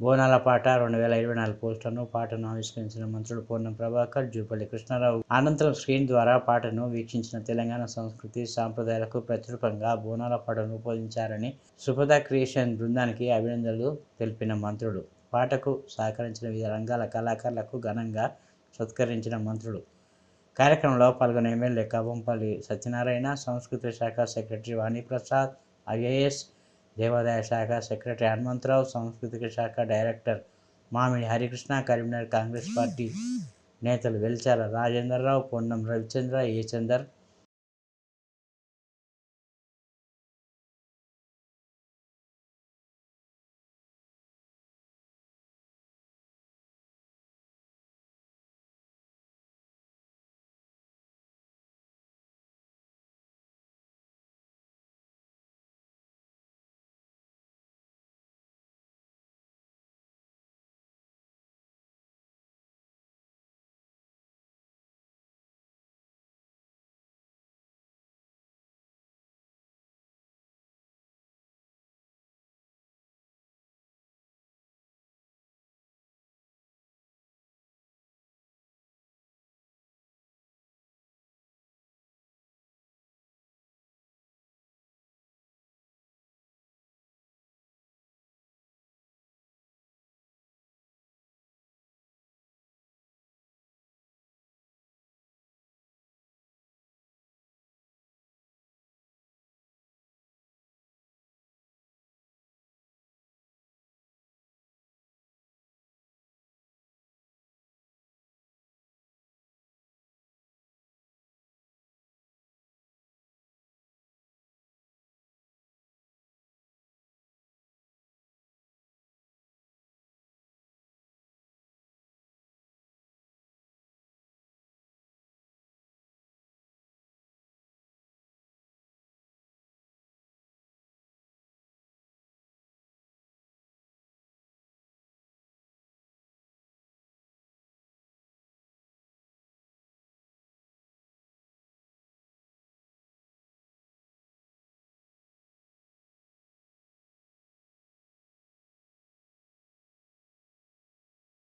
బోనాల పాట రెండు వేల ఇరవై నాలుగు పోస్టర్ను పాటను ఆవిష్కరించిన మంత్రులు పూర్ణం ప్రభాకర్ జూపల్లి కృష్ణారావు. అనంతరం స్క్రీన్ ద్వారా పాటను వీక్షించిన తెలంగాణ సంస్కృతి సాంప్రదాయాలకు ప్రతిరూపంగా బోనాల పాటను రూపొందించారని సుపద క్రియేషన్ బృందానికి అభినందనలు తెలిపిన మంత్రులు పాటకు సహకరించిన వివిధ రంగాల కళాకారులకు ఘనంగా సత్కరించిన మంత్రులు కార్యక్రమంలో పాల్గొన్న ఎమ్మెల్యే కవంపల్లి సత్యనారాయణ సంస్కృతి శాఖ సెక్రటరీ వాణిప్రసాద్ ఐఏఎస్ దేవాదాయ శాఖ సెక్రటరీ హనుమంతరావు సాంస్కృతిక శాఖ డైరెక్టర్ మామిడి హరికృష్ణ కరీంనగర్ కాంగ్రెస్ పార్టీ నేతలు వెలిచాల రాజేంద్రరావు పొన్నం రవిచంద్ర ఏచందర్